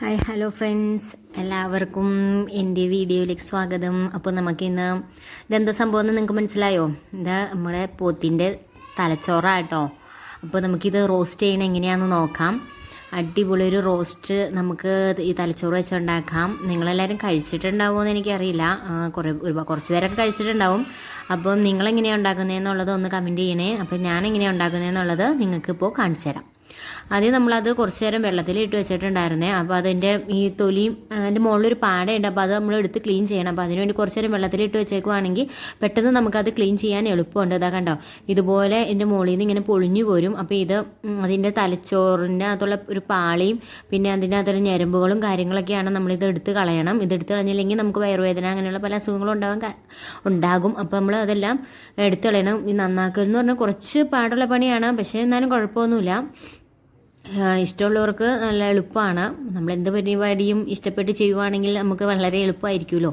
Hi hello friends എല്ലാവർക്കും എന്റെ വീഡിയോയിലേക്ക് സ്വാഗതം. അപ്പോൾ നമുക്കിന്ന് ഇതെന്താ സംഭവം എന്ന് നിങ്ങൾക്ക് മനസ്സിലായോ? എന്താ നമ്മുടെ പോത്തിന്റെ തലച്ചോറാട്ടോ. അപ്പോൾ നമുക്കിത് റോസ്റ്റ് ചെയ്യണം എങ്ങനെയാണെന്ന് നോക്കാം. അടിപൊളി ഒരു റോസ്റ്റ് നമുക്ക് ഈ തലച്ചോറ് വെച്ചുണ്ടാക്കാം. നിങ്ങളെല്ലാവരും കഴിച്ചിട്ടുണ്ടാവുമോ എന്ന് എനിക്കറിയില്ല. കുറേ ഒരുപാട് കുറച്ച് പേരൊക്കെ കഴിച്ചിട്ടുണ്ടാവും. അപ്പം നിങ്ങളെങ്ങനെയാണ് ഉണ്ടാക്കുന്നതെന്നുള്ളത് ഒന്ന് കമന്റ് ചെയ്യണേ. അപ്പോൾ ഞാൻ എങ്ങനെയാണ് ഉണ്ടാക്കുന്നതെന്നുള്ളത് നിങ്ങൾക്കിപ്പോൾ കാണിച്ചു തരാം ആദ്യം നമ്മളത് കുറച്ച് നേരം വെള്ളത്തിലിട്ട് വെച്ചിട്ടുണ്ടായിരുന്നേ. അപ്പോൾ അതിന്റെ ഈ തൊലിയും അതിന്റെ മുകളിലൊരു പാടയുണ്ട്. അപ്പോൾ അത് നമ്മൾ എടുത്ത് ക്ലീൻ ചെയ്യണം. അപ്പോൾ അതിനുവേണ്ടി കുറച്ച് നേരം വെള്ളത്തിലിട്ട് വെച്ചേക്കുവാണെങ്കിൽ പെട്ടെന്ന് നമുക്കത് ക്ലീൻ ചെയ്യാൻ എളുപ്പമുണ്ട്. ഇതാ കണ്ടോ? ഇതുപോലെ എന്റെ മുകളിൽ നിന്ന് ഇങ്ങനെ പൊളിഞ്ഞു പോരും. അപ്പോൾ ഇത് അതിന്റെ തലച്ചോറിന്റെ അകത്തുള്ള ഒരു പാളിയും പിന്നെ അതിന്റെ അകത്തുള്ള ഞരമ്പുകളും കാര്യങ്ങളൊക്കെയാണ് നമ്മളിത് എടുത്ത് കളയണം. ഇത് എടുത്ത് കളഞ്ഞില്ലെങ്കിൽ നമുക്ക് വയറുവേദന അങ്ങനെയുള്ള പല അസുഖങ്ങളും ഉണ്ടാകാൻ ഉണ്ടാകും. അപ്പോൾ നമ്മൾ അതെല്ലാം എടുത്ത് കളയണം. ഈ നന്നാക്കൽ എന്ന് പറഞ്ഞാൽ കുറച്ച് പാടുള്ള പണിയാണ്. പക്ഷേ എന്നാലും കുഴപ്പമൊന്നുമില്ല. ഇഷ്ടമുള്ളവർക്ക് നല്ല എളുപ്പമാണ്. നമ്മൾ എന്ത് പരിപാടിയും ഇഷ്ടപ്പെട്ട് ചെയ്യുവാണെങ്കിൽ നമുക്ക് വളരെ എളുപ്പമായിരിക്കുമല്ലോ.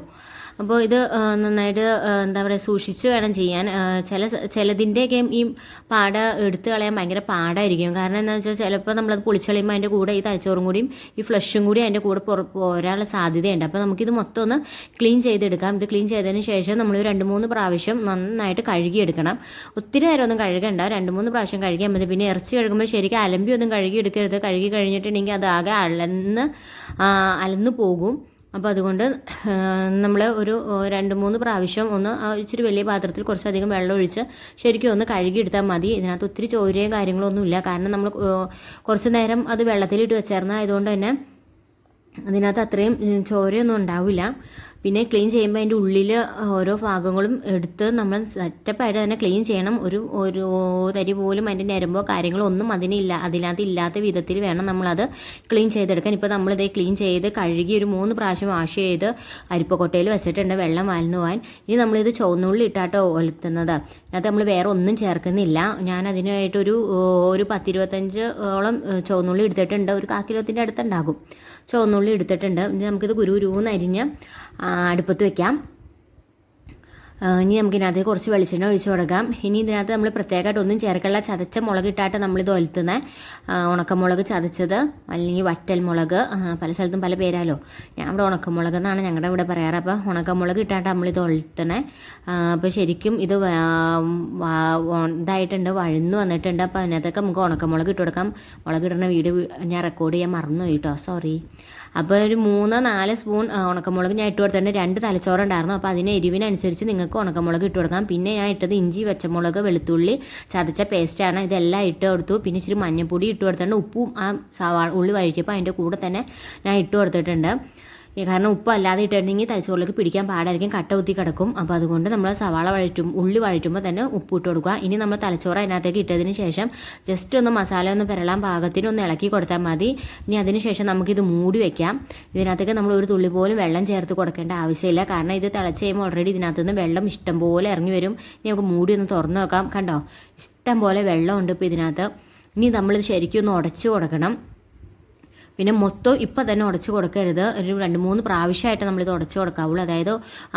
അപ്പോൾ ഇത് നന്നായിട്ട് എന്താ പറയുക സൂക്ഷിച്ച് വേണം ചെയ്യാൻ. ചില ചിലതിന്റെയൊക്കെ ഈ പാട എടുത്ത് കളയാൻ ഭയങ്കര പാടായിരിക്കും. കാരണം എന്താണെന്ന് വെച്ചാൽ ചിലപ്പോൾ നമ്മളത് പൊളിച്ചളയുമ്പോൾ അതിന്റെ കൂടെ ഈ തലച്ചോറും കൂടിയും ഈ ഫ്ലഷും കൂടി അതിന്റെ കൂടെ പോരാനുള്ള സാധ്യതയുണ്ട്. അപ്പോൾ നമുക്കിത് മൊത്തം ഒന്ന് ക്ലീൻ ചെയ്തെടുക്കാം. ഇത് ക്ലീൻ ചെയ്തതിന് ശേഷം നമ്മൾ രണ്ട് മൂന്ന് പ്രാവശ്യം നന്നായിട്ട് കഴുകിയെടുക്കണം. ഒത്തിരി നേരം ഒന്നും കഴുകണ്ട. രണ്ട് മൂന്ന് പ്രാവശ്യം കഴുകിയാൽ മതി. പിന്നെ ഇറച്ചി കഴുകുമ്പോൾ ശരിക്കും അലമ്പി ഒന്നും കഴുകി എടുക്കരുത് കഴുകി കഴിഞ്ഞിട്ടുണ്ടെങ്കിൽ അത് ആകെ അലന്ന് അലന്ന് പോകും. അപ്പോൾ അതുകൊണ്ട് നമ്മൾ ഒരു രണ്ട് മൂന്ന് പ്രാവശ്യം ഒന്ന് ഇച്ചിരി വലിയ പാത്രത്തിൽ കുറച്ചധികം വെള്ളം ഒഴിച്ച് ശരിക്കും ഒന്ന് കഴുകിയെടുത്താൽ മതി. ഇതിനകത്ത് ഒത്തിരി ചോരയും കാര്യങ്ങളൊന്നും ഇല്ല. കാരണം നമ്മൾ കുറച്ച് നേരം അത് വെള്ളത്തിലിട്ട് വെച്ചായിരുന്നു ആയതുകൊണ്ട് തന്നെ അതിനകത്ത് അത്രയും ചോരയൊന്നും ഉണ്ടാവില്ല. പിന്നെ ക്ലീൻ ചെയ്യുമ്പോൾ അതിന്റെ ഉള്ളിൽ ഓരോ ഭാഗങ്ങളും എടുത്ത് നമ്മൾ സെറ്റപ്പായിട്ട് തന്നെ ക്ലീൻ ചെയ്യണം. ഒരു ഒരു തരി പോലും അതിന്റെ ഞരമ്പോ കാര്യങ്ങളോ ഒന്നും അതിനില്ല അതിനകത്ത് ഇല്ലാത്ത വിധത്തിൽ വേണം നമ്മളത് ക്ലീൻ ചെയ്തെടുക്കാൻ. ഇപ്പോൾ നമ്മളിത് ക്ലീൻ ചെയ്ത് കഴുകി ഒരു മൂന്ന് പ്രാവശ്യം വാഷ് ചെയ്ത് അരിപ്പക്കൊട്ടയിൽ വെച്ചിട്ടുണ്ട് വെള്ളം വാൽന്നു പോകാൻ ഇനി നമ്മളിത് ചുവന്നുള്ളി ഇട്ടാട്ടോ ഒലത്തുന്നത്. അതിനകത്ത് നമ്മൾ വേറെ ഒന്നും ചേർക്കുന്നില്ല. ഞാൻ അതിനായിട്ടൊരു ഒരു പത്തിരുപത്തഞ്ച് ഓളം ഏ, ചുവന്നുള്ളി എടുത്തിട്ടുണ്ട്. ഒരു കാക്കിലോത്തിന്റെ അടുത്തുണ്ടാകും. ചുവന്നുള്ളി എടുത്തിട്ടുണ്ട്. നമുക്കിത് ഗുരുവെന്ന് അരിഞ്ഞ് അടുപ്പത്ത് വെക്കാം. ആ, ഇനി നമുക്ക് ഇതിനകത്ത് കുറച്ച് വെളിച്ചെണ്ണ ഒഴിച്ചു കൊടുക്കാം. ഇനി ഇതിനകത്ത് നമ്മൾ പ്രത്യേകമായിട്ട് ഒന്നും ചേർക്കല്ല. ചതച്ച മുളക് ഇട്ടായിട്ട് നമ്മളിത് ഒലുത്തുന്നത് ഉണക്കമുളക് ചതച്ചത്. അല്ലെങ്കിൽ വറ്റൽ മുളക് പല സ്ഥലത്തും പല പേരാലോ. ഞാൻ ഇവിടെ ഉണക്കമുളക് എന്നാണ് ഞങ്ങളുടെ ഇവിടെ പറയാറ്. അപ്പോൾ ഉണക്കമുളക് ഇട്ടായിട്ട് നമ്മളിത് ഒലുത്തണേ അപ്പോൾ ശരിക്കും ഇത് ഇതായിട്ടുണ്ട് വഴന്ന് വന്നിട്ടുണ്ട്. അപ്പോൾ അതിനകത്തൊക്കെ നമുക്ക് ഉണക്കമുളക് ഇട്ട് കൊടുക്കാം. മുളക് ഇടുന്ന വീഡിയോ ഞാൻ റെക്കോർഡ് ചെയ്യാൻ മറന്നു കേട്ടോ സോറി അപ്പോൾ ഒരു മൂന്നോ നാല് സ്പൂൺ ഉണക്കമുളക് ഞാൻ ഇട്ട് കൊടുത്തിട്ടുണ്ട്. രണ്ട് തലച്ചോറുണ്ടായിരുന്നു. അപ്പോൾ അതിന് എരിവിനനുസരിച്ച് നിങ്ങൾക്ക് ഉണക്കമുളക് ഇട്ട് കൊടുക്കാം. പിന്നെ ഞാൻ ഇട്ടത് ഇഞ്ചി പച്ചമുളക് വെളുത്തുള്ളി ചതച്ച പേസ്റ്റാണ് ഇതെല്ലാം ഇട്ട് കൊടുത്തു. പിന്നെ ഇച്ചിരി മഞ്ഞൾപ്പൊടി ഇട്ട് കൊടുത്തിട്ടുണ്ട്. ഉപ്പും ആ സവാള ഉള്ളി വഴിച്ചപ്പോൾ അതിന്റെ കൂടെ തന്നെ ഞാൻ ഇട്ട് കൊടുത്തിട്ടുണ്ട്. കാരണം ഉപ്പ് അല്ലാതെ ഇട്ടിട്ടുണ്ടെങ്കിൽ തലച്ചോറിലേക്ക് പിടിക്കാൻ പാടായിരിക്കും കട്ട കുത്തി കിടക്കും. അപ്പോൾ അതുകൊണ്ട് നമ്മൾ സവാള വഴറ്റും ഉള്ളി വഴറ്റുമ്പോൾ തന്നെ ഉപ്പ് ഇട്ട് കൊടുക്കുക. ഇനി നമ്മൾ തലച്ചോറ് അതിനകത്തേക്ക് ഇട്ടതിന് ശേഷം ജസ്റ്റ് ഒന്ന് മസാല ഒന്ന് പെരളാൻ പാകത്തിന് ഒന്ന് ഇളക്കി കൊടുത്താൽ മതി. ഇനി അതിന് ശേഷം നമുക്കിത് മൂടി വെക്കാം. ഇതിനകത്തേക്ക് നമ്മൾ ഒരു തുള്ളി പോലും വെള്ളം ചേർത്ത് കൊടുക്കേണ്ട ആവശ്യമില്ല. കാരണം ഇത് തിളച്ച് കഴിയുമ്പോൾ ഓൾറെഡി ഇതിനകത്ത് നിന്ന് വെള്ളം ഇഷ്ടം പോലെ ഇറങ്ങി വരും. ഇനി നമുക്ക് മൂടി ഒന്ന് തുറന്നു നോക്കാം. കണ്ടോ? ഇഷ്ടം പോലെ വെള്ളമുണ്ട് ഇപ്പോൾ ഇതിനകത്ത്. ഇനി നമ്മളിത് ശരിക്കും ഒന്ന് ഉടച്ചു കൊടുക്കണം. പിന്നെ മൊത്തം ഇപ്പം തന്നെ ഉടച്ച് കൊടുക്കരുത്. ഒരു രണ്ട് മൂന്ന് പ്രാവശ്യമായിട്ട് നമ്മളിത് ഉടച്ച് കൊടുക്കാവുള്ളൂ. അതായത്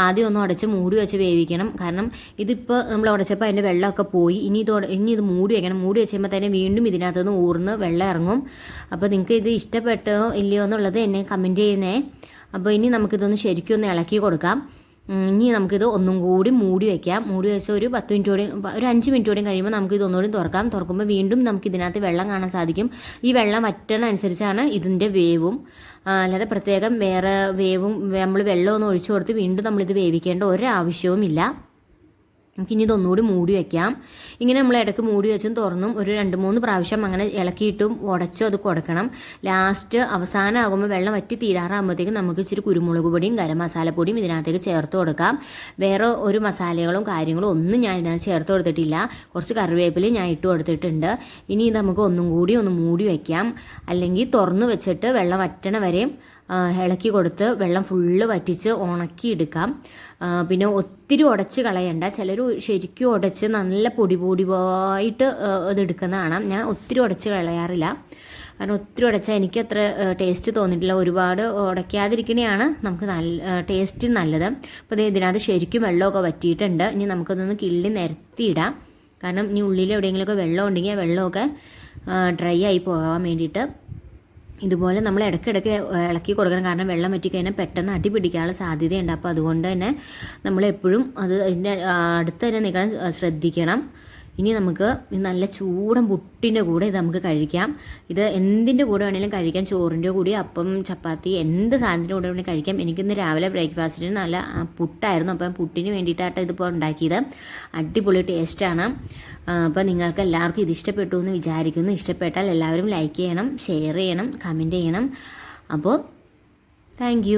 ആദ്യം ഒന്ന് ഉടച്ച് മൂടി വെച്ച് വേവിക്കണം. കാരണം ഇതിപ്പോൾ നമ്മൾ ഉടച്ചപ്പോൾ അതിന്റെ വെള്ളമൊക്കെ പോയി. ഇനി ഇത് ഇനി ഇത് മൂടി വെക്കണം. മൂടി വെച്ച് കഴിയുമ്പോൾ തന്നെ വീണ്ടും ഇതിനകത്തുനിന്ന് ഊർന്ന് വെള്ളം ഇറങ്ങും. അപ്പോൾ നിങ്ങൾക്ക് ഇത് ഇഷ്ടപ്പെട്ടോ ഇല്ലയോ എന്നുള്ളത് എന്നെ കമന്റ് ചെയ്യുന്നേ. അപ്പോൾ ഇനി നമുക്കിതൊന്ന് ശരിക്കും ഒന്ന് ഇളക്കി കൊടുക്കാം. ഇനി നമുക്കിത് ഒന്നും കൂടി മൂടി വെക്കാം. മൂടി വെച്ച ഒരു പത്ത് മിനിറ്റ് കൂടി ഒരു അഞ്ച് മിനിറ്റ് കൂടി കഴിയുമ്പോൾ നമുക്ക് ഇത് ഒന്നുകൂടി തുറക്കാം. തുറക്കുമ്പോൾ വീണ്ടും നമുക്ക് ഇതിനകത്ത് വെള്ളം കാണാൻ സാധിക്കും. ഈ വെള്ളം വറ്റണ അനുസരിച്ചാണ് ഇതിന്റെ വേവും അല്ലാതെ പ്രത്യേകം വേറെ വേവും നമ്മൾ വെള്ളമൊന്നും ഒഴിച്ചു കൊടുത്ത് വീണ്ടും നമ്മളിത് വേവിക്കേണ്ട ഒരാവശ്യവുമില്ല. നമുക്കിനി ഇതൊന്നുകൂടി മൂടി വെക്കാം. ഇങ്ങനെ നമ്മൾ ഇടയ്ക്ക് മൂടി വെച്ചും തുറന്നും ഒരു രണ്ട് മൂന്ന് പ്രാവശ്യം അങ്ങനെ ഇളക്കിയിട്ടും ഉടച്ചും അത് കൊടുക്കണം. ലാസ്റ്റ് അവസാനമാകുമ്പോൾ വെള്ളം വറ്റി തീരാറാകുമ്പോഴത്തേക്കും നമുക്ക് ഇച്ചിരി കുരുമുളക് പൊടിയും ഗരം മസാലപ്പൊടിയും ഇതിനകത്തേക്ക് ചേർത്ത് കൊടുക്കാം. വേറെ ഒരു മസാലകളും കാര്യങ്ങളും ഒന്നും ഞാൻ ഇതിനകത്ത് ചേർത്ത് കൊടുത്തിട്ടില്ല. കുറച്ച് കറിവേപ്പിലയും ഞാൻ ഇട്ട് കൊടുത്തിട്ടുണ്ട്. ഇനി നമുക്ക് ഒന്നും കൂടി ഒന്ന് മൂടി വയ്ക്കാം അല്ലെങ്കിൽ തുറന്ന് വെച്ചിട്ട് വെള്ളം വറ്റണ വരെയും ഇളക്കി കൊടുത്ത് വെള്ളം ഫുള്ള് വറ്റിച്ച് ഉണക്കിയെടുക്കാം പിന്നെ ഒത്തിരി ഉടച്ച് കളയണ്ട. ചിലർ ശരിക്കും ഉടച്ച് നല്ല പൊടി പൊടി പോയിട്ട് ഇതെടുക്കുന്ന കാണാം. ഞാൻ ഒത്തിരി ഉടച്ച് കളയാറില്ല. കാരണം ഒത്തിരി ഉടച്ചാൽ എനിക്ക് അത്ര ടേസ്റ്റ് തോന്നിയിട്ടില്ല ഒരുപാട് ഉടയ്ക്കാതിരിക്കണയാണ് നമുക്ക് നല്ല ടേസ്റ്റ് നല്ലത്. അപ്പോൾ ഇതിനകത്ത് ശരിക്കും വെള്ളമൊക്കെ വറ്റിയിട്ടുണ്ട്. ഇനി നമുക്കതൊന്ന് കിള്ളി നിരത്തിയിടാം. കാരണം ഇനി ഉള്ളിൽ എവിടെയെങ്കിലുമൊക്കെ വെള്ളം ഉണ്ടെങ്കിൽ വെള്ളമൊക്കെ ഡ്രൈ ആയി പോകാൻ വേണ്ടിയിട്ട്. ഇതുപോലെ നമ്മൾ ഇടയ്ക്കിടയ്ക്ക് ഇളക്കി കൊടുക്കണം. കാരണം വെള്ളം വറ്റിക്കഴിഞ്ഞാൽ പെട്ടെന്ന് അടി പിടിക്കാനുള്ള സാധ്യതയുണ്ട്. അപ്പോൾ അതുകൊണ്ട് തന്നെ നമ്മൾ എപ്പോഴും അത് അതിന്റെ അടുത്ത് തന്നെ നിൽക്കണം ശ്രദ്ധിക്കണം. ഇനി നമുക്ക് നല്ല ചൂടൻ പുട്ടിന്റെ കൂടെ ഇത് നമുക്ക് കഴിക്കാം. ഇത് എന്തിന്റെ കൂടെ വേണമെങ്കിലും കഴിക്കാം. ചോറിന്റെ കൂടി അപ്പം ചപ്പാത്തി എന്ത് സാധനത്തിന്റെ കൂടെ വേണമെങ്കിലും കഴിക്കാം. എനിക്കിന്ന് രാവിലെ ബ്രേക്ക്ഫാസ്റ്റിന് നല്ല പുട്ടായിരുന്നു. അപ്പം പുട്ടിന് വേണ്ടിയിട്ടാണ് ഇതിപ്പോൾ ഉണ്ടാക്കിയത്. അടിപൊളി ടേസ്റ്റാണ് അപ്പോൾ നിങ്ങൾക്ക് എല്ലാവർക്കും ഇത് ഇഷ്ടപ്പെട്ടു എന്ന് വിചാരിക്കുന്നു. ഇഷ്ടപ്പെട്ടാൽ എല്ലാവരും ലൈക്ക് ചെയ്യണം ഷെയർ ചെയ്യണം കമന്റ് ചെയ്യണം. അപ്പോൾ താങ്ക്